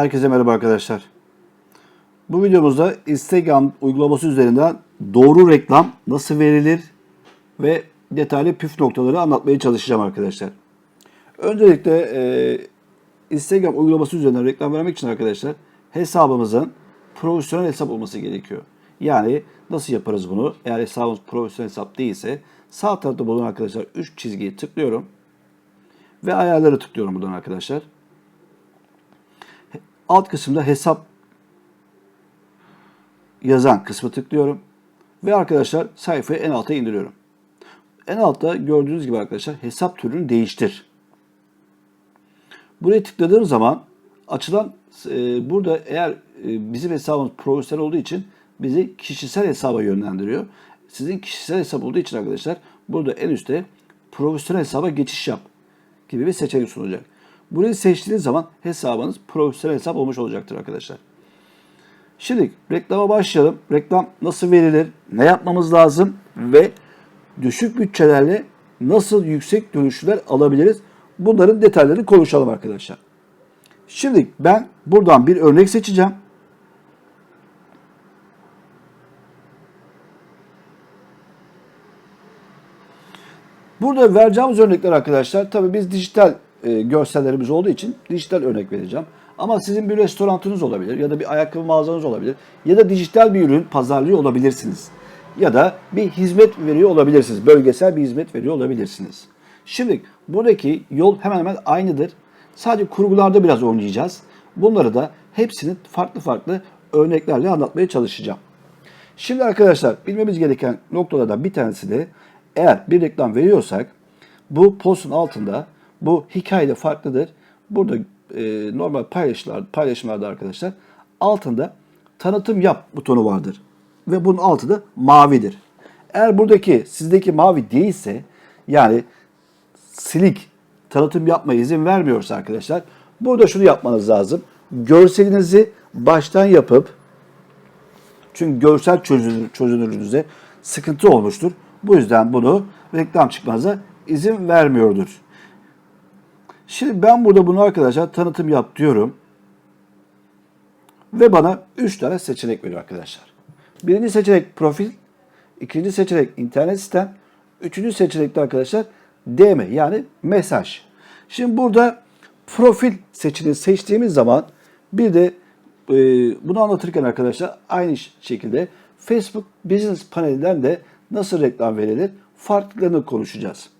Herkese merhaba arkadaşlar. Bu videomuzda Instagram uygulaması üzerinden doğru reklam nasıl verilir ve detaylı püf noktaları anlatmaya çalışacağım arkadaşlar. Öncelikle e, Instagram uygulaması üzerinden reklam vermek için arkadaşlar hesabımızın profesyonel hesap olması gerekiyor. Yani nasıl yaparız bunu? Eğer hesabımız profesyonel hesap değilse sağ tarafta bulunan arkadaşlar 3 çizgiyi tıklıyorum ve ayarları tıklıyorum buradan arkadaşlar. Alt kısımda hesap yazan kısmı tıklıyorum. Ve arkadaşlar sayfayı en alta indiriyorum. En altta gördüğünüz gibi arkadaşlar hesap türünü değiştir. Buraya tıkladığım zaman açılan e, burada eğer e, bizim hesabımız profesyonel olduğu için bizi kişisel hesaba yönlendiriyor. Sizin kişisel hesap olduğu için arkadaşlar burada en üstte profesyonel hesaba geçiş yap gibi bir seçenek sunacak. Burayı seçtiğiniz zaman hesabınız profesyonel hesap olmuş olacaktır arkadaşlar. Şimdi reklama başlayalım. Reklam nasıl verilir? Ne yapmamız lazım? Ve düşük bütçelerle nasıl yüksek dönüşler alabiliriz? Bunların detaylarını konuşalım arkadaşlar. Şimdi ben buradan bir örnek seçeceğim. Burada vereceğimiz örnekler arkadaşlar tabii biz dijital e, görsellerimiz olduğu için dijital örnek vereceğim. Ama sizin bir restoranınız olabilir ya da bir ayakkabı mağazanız olabilir ya da dijital bir ürün pazarlıyor olabilirsiniz. Ya da bir hizmet veriyor olabilirsiniz. Bölgesel bir hizmet veriyor olabilirsiniz. Şimdi buradaki yol hemen hemen aynıdır. Sadece kurgularda biraz oynayacağız. Bunları da hepsini farklı farklı örneklerle anlatmaya çalışacağım. Şimdi arkadaşlar bilmemiz gereken noktalardan bir tanesi de eğer bir reklam veriyorsak bu postun altında bu hikaye farklıdır. Burada e, normal paylaşımlar, paylaşımlarda arkadaşlar altında tanıtım yap butonu vardır. Ve bunun altı da mavidir. Eğer buradaki sizdeki mavi değilse yani silik tanıtım yapmaya izin vermiyorsa arkadaşlar burada şunu yapmanız lazım. Görselinizi baştan yapıp çünkü görsel çözünür, çözünürlüğünüzde sıkıntı olmuştur. Bu yüzden bunu reklam çıkmanıza izin vermiyordur. Şimdi ben burada bunu arkadaşlar tanıtım yap diyorum. Ve bana 3 tane seçenek veriyor arkadaşlar. Birinci seçenek profil, ikinci seçenek internet sitem, üçüncü seçenekte arkadaşlar DM yani mesaj. Şimdi burada profil seçeneği seçtiğimiz zaman bir de e, bunu anlatırken arkadaşlar aynı şekilde Facebook Business panelinden de nasıl reklam verilir farklılıklarını konuşacağız.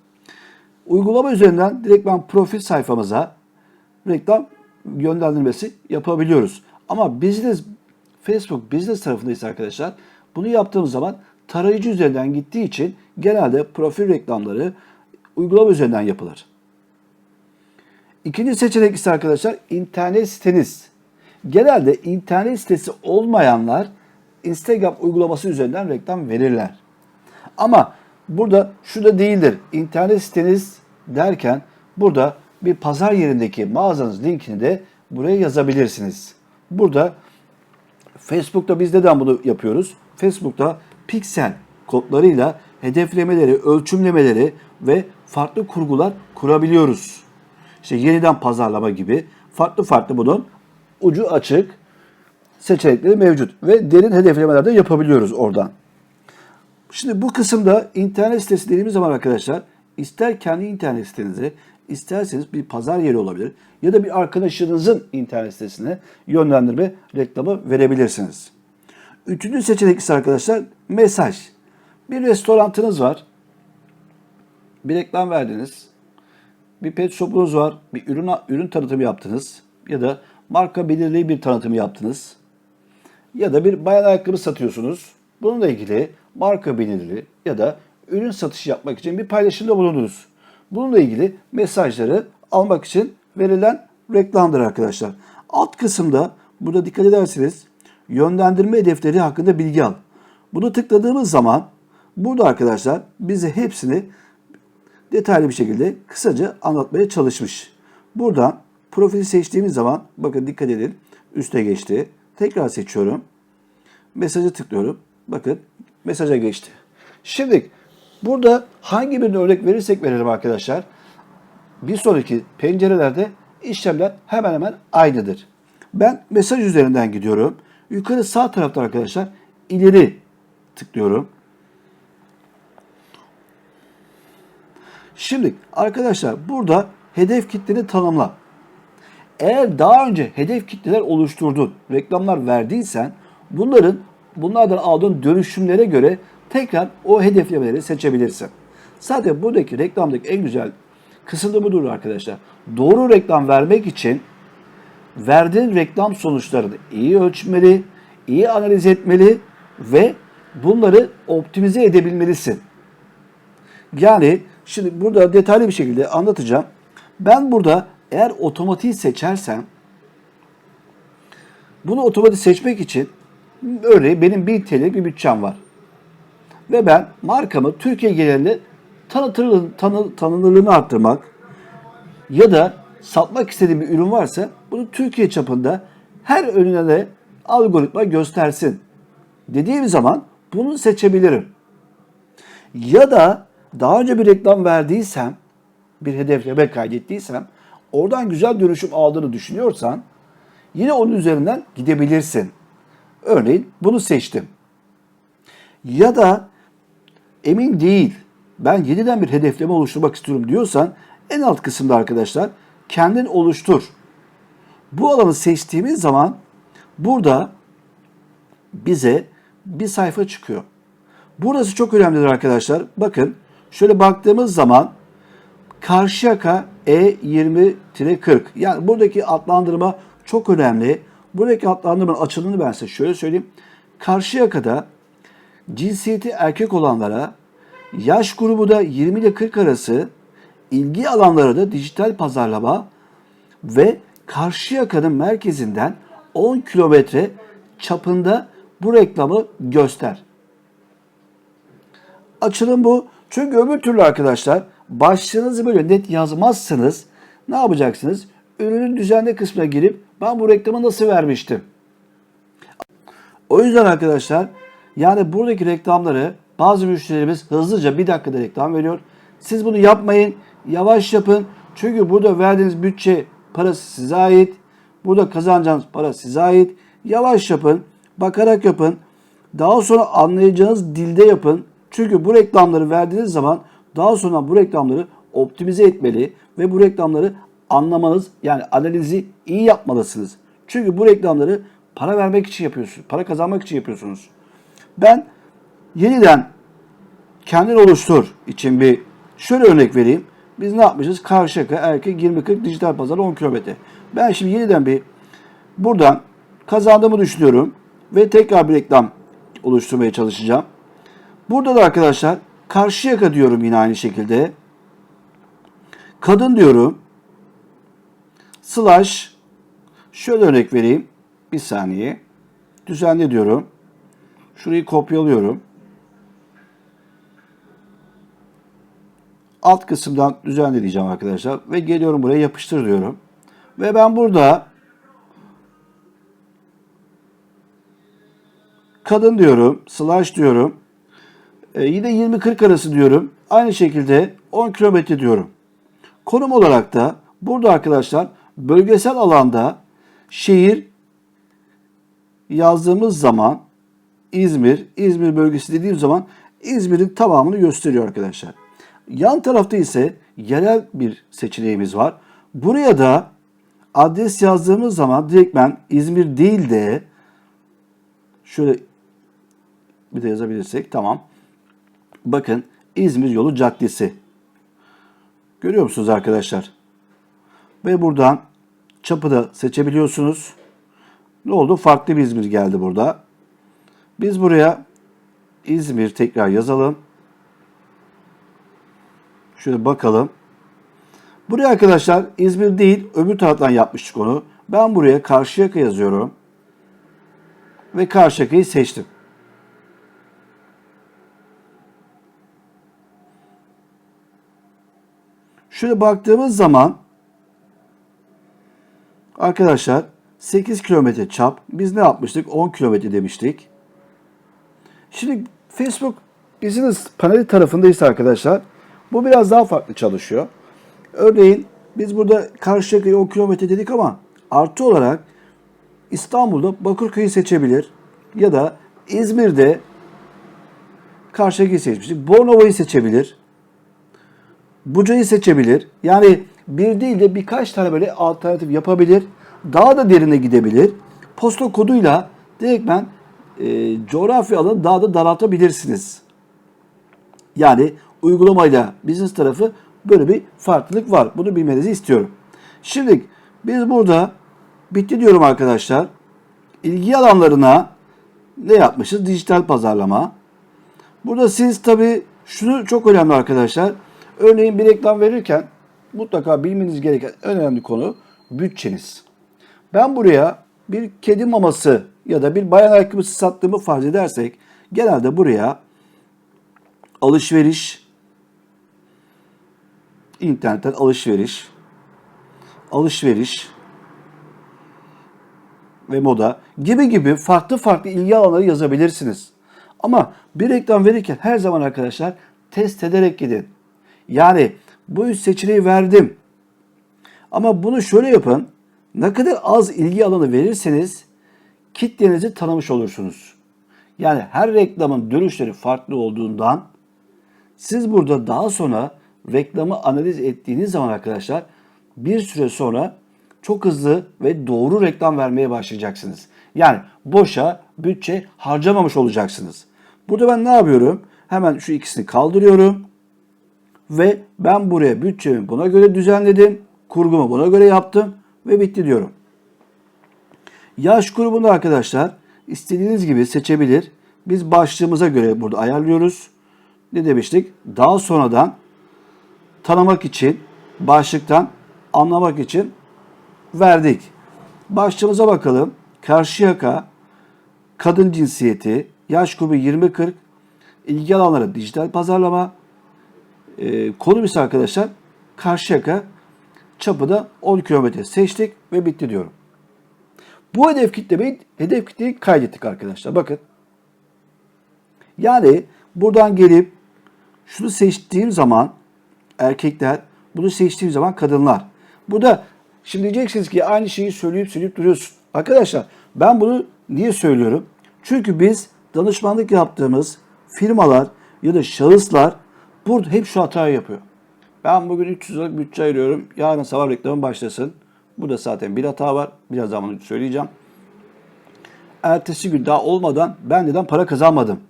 Uygulama üzerinden direktman profil sayfamıza reklam yönlendirmesi yapabiliyoruz. Ama business Facebook business tarafındaysa arkadaşlar bunu yaptığımız zaman tarayıcı üzerinden gittiği için genelde profil reklamları uygulama üzerinden yapılır. İkinci seçenek ise arkadaşlar internet siteniz. Genelde internet sitesi olmayanlar Instagram uygulaması üzerinden reklam verirler. Ama burada şu da değildir. İnternet siteniz derken burada bir pazar yerindeki mağazanız linkini de buraya yazabilirsiniz. Burada Facebook'ta biz neden bunu yapıyoruz? Facebook'ta piksel kodlarıyla hedeflemeleri, ölçümlemeleri ve farklı kurgular kurabiliyoruz. İşte yeniden pazarlama gibi farklı farklı bunun ucu açık seçenekleri mevcut ve derin hedeflemeler de yapabiliyoruz oradan. Şimdi bu kısımda internet sitesi dediğimiz zaman arkadaşlar ister kendi internet sitenize isterseniz bir pazar yeri olabilir ya da bir arkadaşınızın internet sitesine yönlendirme reklamı verebilirsiniz. Üçüncü seçenek ise arkadaşlar mesaj. Bir restorantınız var. Bir reklam verdiniz. Bir pet shop'unuz var. Bir ürün, ürün tanıtımı yaptınız. Ya da marka belirli bir tanıtımı yaptınız. Ya da bir bayan ayakkabı satıyorsunuz. Bununla ilgili marka belirli ya da ürün satışı yapmak için bir paylaşımda bulundunuz. Bununla ilgili mesajları almak için verilen reklamdır arkadaşlar. Alt kısımda burada dikkat ederseniz yönlendirme hedefleri hakkında bilgi al. Bunu tıkladığımız zaman burada arkadaşlar bize hepsini detaylı bir şekilde kısaca anlatmaya çalışmış. Buradan profili seçtiğimiz zaman bakın dikkat edin üste geçti. Tekrar seçiyorum. Mesajı tıklıyorum. Bakın mesaja geçti. Şimdi burada hangi bir örnek verirsek verelim arkadaşlar. Bir sonraki pencerelerde işlemler hemen hemen aynıdır. Ben mesaj üzerinden gidiyorum. Yukarı sağ tarafta arkadaşlar ileri tıklıyorum. Şimdi arkadaşlar burada hedef kitleni tanımla. Eğer daha önce hedef kitleler oluşturdun, reklamlar verdiysen bunların bunlardan aldığın dönüşümlere göre tekrar o hedeflemeleri seçebilirsin. Zaten buradaki reklamdaki en güzel kısım da budur arkadaşlar. Doğru reklam vermek için verdiğin reklam sonuçlarını iyi ölçmeli, iyi analiz etmeli ve bunları optimize edebilmelisin. Yani şimdi burada detaylı bir şekilde anlatacağım. Ben burada eğer otomatik seçersem bunu otomatik seçmek için örneğin benim 1000 TL bir bütçem var. Ve ben markamı Türkiye genelinde tanıtır, tanı, tanınırlığını arttırmak ya da satmak istediğim bir ürün varsa bunu Türkiye çapında her önüne de algoritma göstersin dediğim zaman bunu seçebilirim. Ya da daha önce bir reklam verdiysem, bir hedefleme kaydettiysem, oradan güzel dönüşüm aldığını düşünüyorsan yine onun üzerinden gidebilirsin. Örneğin bunu seçtim. Ya da emin değil, ben yeniden bir hedefleme oluşturmak istiyorum diyorsan en alt kısımda arkadaşlar kendin oluştur. Bu alanı seçtiğimiz zaman burada bize bir sayfa çıkıyor. Burası çok önemlidir arkadaşlar. Bakın şöyle baktığımız zaman Karşıyaka E20-40 yani buradaki adlandırma çok önemli. Buradaki adlandırmanın açılımını ben size şöyle söyleyeyim. Karşıyaka'da cinsiyeti erkek olanlara, yaş grubu da 20 ile 40 arası, ilgi alanları da dijital pazarlama ve Karşıyaka'nın merkezinden 10 kilometre çapında bu reklamı göster. Açılım bu. Çünkü öbür türlü arkadaşlar başlığınızı böyle net yazmazsınız. Ne yapacaksınız? Ürünün düzenli kısmına girip ben bu reklamı nasıl vermiştim? O yüzden arkadaşlar yani buradaki reklamları bazı müşterilerimiz hızlıca bir dakikada reklam veriyor. Siz bunu yapmayın. Yavaş yapın. Çünkü burada verdiğiniz bütçe parası size ait. Burada kazanacağınız para size ait. Yavaş yapın. Bakarak yapın. Daha sonra anlayacağınız dilde yapın. Çünkü bu reklamları verdiğiniz zaman daha sonra bu reklamları optimize etmeli ve bu reklamları anlamanız yani analizi iyi yapmalısınız. Çünkü bu reklamları para vermek için yapıyorsunuz. Para kazanmak için yapıyorsunuz. Ben yeniden kendin oluştur için bir şöyle örnek vereyim. Biz ne yapmışız? Karşıyaka erkek 20-40 dijital pazar 10 kilometre. Ben şimdi yeniden bir buradan kazandığımı düşünüyorum ve tekrar bir reklam oluşturmaya çalışacağım. Burada da arkadaşlar Karşıyaka diyorum yine aynı şekilde. Kadın diyorum. Slash şöyle örnek vereyim. Bir saniye. Düzenle diyorum. Şurayı kopyalıyorum. Alt kısımdan düzenle diyeceğim arkadaşlar. Ve geliyorum buraya yapıştır diyorum. Ve ben burada kadın diyorum. Slash diyorum. E, yine 20-40 arası diyorum. Aynı şekilde 10 kilometre diyorum. Konum olarak da burada arkadaşlar bölgesel alanda şehir yazdığımız zaman İzmir, İzmir bölgesi dediğim zaman İzmir'in tamamını gösteriyor arkadaşlar. Yan tarafta ise yerel bir seçeneğimiz var. Buraya da adres yazdığımız zaman direktmen İzmir değil de şöyle bir de yazabilirsek tamam. Bakın İzmir Yolu Caddesi. Görüyor musunuz arkadaşlar? Ve buradan çapı da seçebiliyorsunuz. Ne oldu? Farklı bir İzmir geldi burada. Biz buraya İzmir tekrar yazalım. Şöyle bakalım. Buraya arkadaşlar İzmir değil öbür taraftan yapmıştık onu. Ben buraya Karşıyaka yazıyorum. Ve Karşıyaka'yı seçtim. Şöyle baktığımız zaman arkadaşlar 8 kilometre çap. Biz ne yapmıştık? 10 kilometre demiştik. Şimdi Facebook Business paneli tarafındayız arkadaşlar. Bu biraz daha farklı çalışıyor. Örneğin biz burada Karşıyaka'ya 10 kilometre dedik ama artı olarak İstanbul'da Bakırköy'ü seçebilir ya da İzmir'de Karşıyaka'yı seçmiştik. Bornova'yı seçebilir. Buca'yı seçebilir. Yani bir değil de birkaç tane böyle alternatif yapabilir. Daha da derine gidebilir. Posta koduyla direktmen e, coğrafya alanı daha da daraltabilirsiniz. Yani uygulamayla business tarafı böyle bir farklılık var. Bunu bilmenizi istiyorum. Şimdi biz burada bitti diyorum arkadaşlar. İlgi alanlarına ne yapmışız? Dijital pazarlama. Burada siz tabii şunu çok önemli arkadaşlar. Örneğin bir reklam verirken mutlaka bilmeniz gereken en önemli konu bütçeniz. Ben buraya bir kedi maması ya da bir bayan ayakkabısı sattığımı farz edersek genelde buraya alışveriş, internetten alışveriş, alışveriş ve moda gibi gibi farklı farklı ilgi alanları yazabilirsiniz. Ama bir reklam verirken her zaman arkadaşlar test ederek gidin. Yani bu üç seçeneği verdim. Ama bunu şöyle yapın. Ne kadar az ilgi alanı verirseniz kitlenizi tanımış olursunuz. Yani her reklamın dönüşleri farklı olduğundan siz burada daha sonra reklamı analiz ettiğiniz zaman arkadaşlar bir süre sonra çok hızlı ve doğru reklam vermeye başlayacaksınız. Yani boşa bütçe harcamamış olacaksınız. Burada ben ne yapıyorum? Hemen şu ikisini kaldırıyorum. Ve ben buraya bütçemi buna göre düzenledim. Kurgumu buna göre yaptım. Ve bitti diyorum. Yaş grubunu arkadaşlar istediğiniz gibi seçebilir. Biz başlığımıza göre burada ayarlıyoruz. Ne demiştik? Daha sonradan tanımak için başlıktan anlamak için verdik. Başlığımıza bakalım. Karşıyaka, kadın cinsiyeti, yaş grubu 20-40, ilgi alanları dijital pazarlama, e, konumuz arkadaşlar Karşıyaka, çapı da 10 kilometre seçtik ve bitti diyorum. Bu hedef kitleyi, hedef kitleyi kaydettik arkadaşlar. Bakın. Yani buradan gelip şunu seçtiğim zaman erkekler, bunu seçtiğim zaman kadınlar. Bu da şimdi diyeceksiniz ki aynı şeyi söyleyip söyleyip duruyorsun. Arkadaşlar ben bunu niye söylüyorum? Çünkü biz danışmanlık yaptığımız firmalar ya da şahıslar burada hep şu hatayı yapıyor. Ben bugün 300 liralık bütçe ayırıyorum. Yarın sabah reklamın başlasın. Burada zaten bir hata var. Biraz zaman söyleyeceğim. Ertesi gün daha olmadan ben neden para kazanmadım?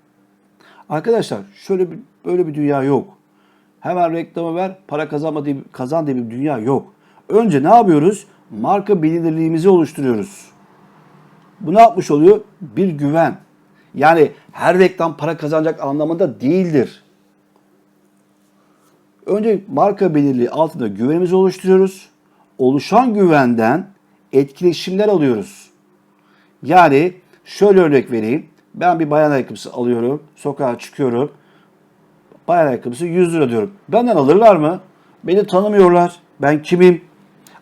Arkadaşlar şöyle bir, böyle bir dünya yok. Hemen reklamı ver, para kazanma diye, kazan diye bir dünya yok. Önce ne yapıyoruz? Marka bilinirliğimizi oluşturuyoruz. Bu ne yapmış oluyor? Bir güven. Yani her reklam para kazanacak anlamında değildir. Önce marka belirli altında güvenimizi oluşturuyoruz. Oluşan güvenden etkileşimler alıyoruz. Yani şöyle örnek vereyim. Ben bir bayan ayakkabısı alıyorum. Sokağa çıkıyorum. Bayan ayakkabısı 100 lira diyorum. Benden alırlar mı? Beni tanımıyorlar. Ben kimim?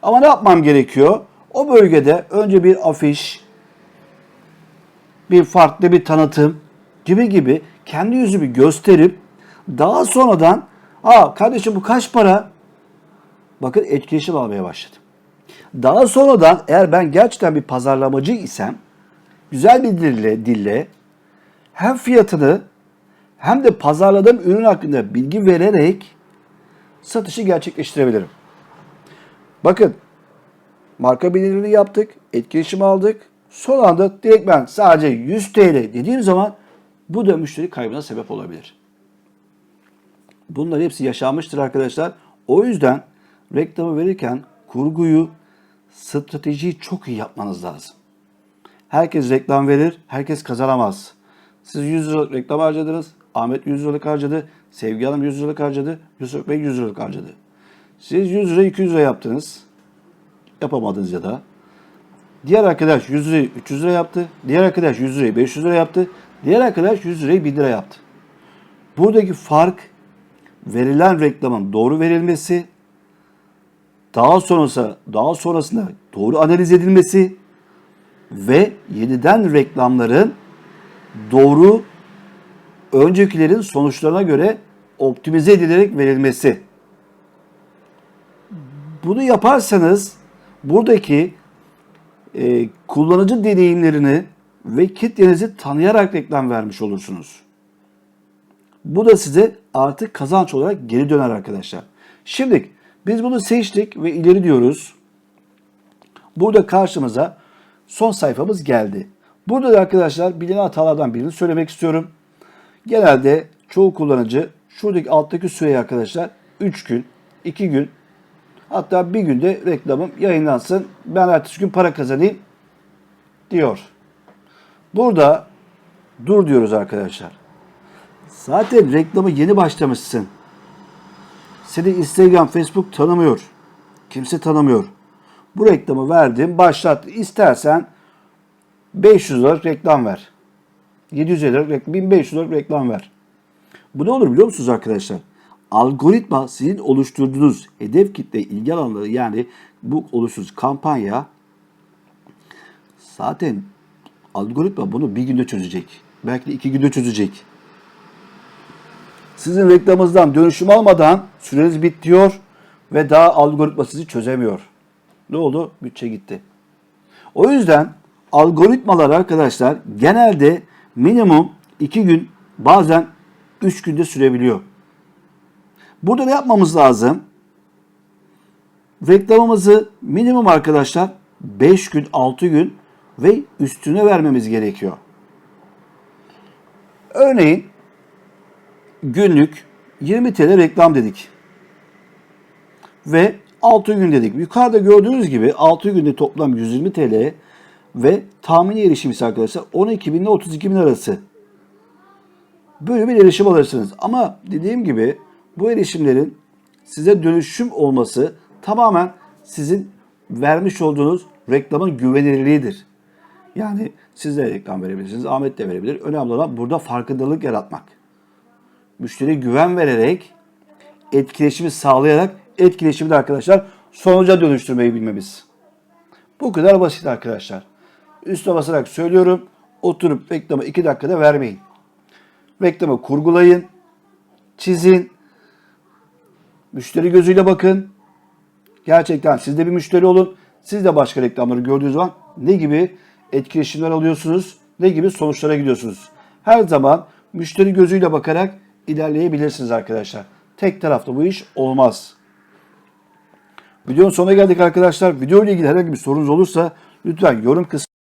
Ama ne yapmam gerekiyor? O bölgede önce bir afiş, bir farklı bir tanıtım gibi gibi kendi yüzümü gösterip daha sonradan aa kardeşim bu kaç para? Bakın etkileşim almaya başladım. Daha sonradan eğer ben gerçekten bir pazarlamacı isem güzel bir dille, dille hem fiyatını hem de pazarladığım ürün hakkında bilgi vererek satışı gerçekleştirebilirim. Bakın marka bilinirliği yaptık, etkileşim aldık. Son anda direkt ben sadece 100 TL dediğim zaman bu da müşteri kaybına sebep olabilir. Bunlar hepsi yaşanmıştır arkadaşlar. O yüzden reklamı verirken kurguyu, stratejiyi çok iyi yapmanız lazım. Herkes reklam verir, herkes kazanamaz. Siz 100 lira reklam harcadınız, Ahmet 100 liralık harcadı, Sevgi Hanım 100 liralık harcadı, Yusuf Bey 100 liralık harcadı. Siz 100 lira 200 lira yaptınız, yapamadınız ya da. Diğer arkadaş 100 lirayı 300 lira yaptı, diğer arkadaş 100 lirayı 500 lira yaptı, diğer arkadaş 100 lirayı 1000 lira yaptı. Buradaki fark verilen reklamın doğru verilmesi, daha sonrası daha sonrasında doğru analiz edilmesi ve yeniden reklamların doğru öncekilerin sonuçlarına göre optimize edilerek verilmesi. Bunu yaparsanız buradaki e, kullanıcı deneyimlerini ve kitlenizi tanıyarak reklam vermiş olursunuz. Bu da size artık kazanç olarak geri döner arkadaşlar. Şimdi biz bunu seçtik ve ileri diyoruz. Burada karşımıza son sayfamız geldi. Burada da arkadaşlar bilinen hatalardan birini söylemek istiyorum. Genelde çoğu kullanıcı şuradaki alttaki süreyi arkadaşlar 3 gün, 2 gün hatta bir günde reklamım yayınlansın ben ertesi gün para kazanayım diyor. Burada dur diyoruz arkadaşlar. Zaten reklamı yeni başlamışsın. Seni Instagram, Facebook tanımıyor. Kimse tanımıyor. Bu reklamı verdim, başlat. İstersen 500 liralık reklam ver. 750 liralık, reklam, 1500 liralık reklam ver. Bu ne olur biliyor musunuz arkadaşlar? Algoritma sizin oluşturduğunuz hedef kitle ilgi alanları yani bu oluşturduğunuz kampanya zaten algoritma bunu bir günde çözecek. Belki de iki günde çözecek. Sizin reklamınızdan dönüşüm almadan süreniz bitiyor ve daha algoritma sizi çözemiyor. Ne oldu? Bütçe gitti. O yüzden algoritmalar arkadaşlar genelde minimum 2 gün bazen 3 günde sürebiliyor. Burada ne yapmamız lazım? Reklamımızı minimum arkadaşlar 5 gün 6 gün ve üstüne vermemiz gerekiyor. Örneğin günlük 20 TL reklam dedik. Ve 6 gün dedik. Yukarıda gördüğünüz gibi 6 günde toplam 120 TL ve tahmini erişim ise arkadaşlar 12 bin ile 32 bin arası. Böyle bir erişim alırsınız. Ama dediğim gibi bu erişimlerin size dönüşüm olması tamamen sizin vermiş olduğunuz reklamın güvenilirliğidir. Yani siz de reklam verebilirsiniz, Ahmet de verebilir. Önemli olan burada farkındalık yaratmak. Müşteri güven vererek, etkileşimi sağlayarak etkileşimi de arkadaşlar sonuca dönüştürmeyi bilmemiz. Bu kadar basit arkadaşlar. Üstüne basarak söylüyorum. Oturup reklamı 2 dakikada vermeyin. Reklamı kurgulayın, çizin, müşteri gözüyle bakın. Gerçekten siz de bir müşteri olun. Siz de başka reklamları gördüğünüz zaman ne gibi etkileşimler alıyorsunuz, ne gibi sonuçlara gidiyorsunuz. Her zaman müşteri gözüyle bakarak ilerleyebilirsiniz arkadaşlar. Tek taraflı bu iş olmaz. Videonun sonuna geldik arkadaşlar. Video ile ilgili herhangi bir sorunuz olursa lütfen yorum kısmına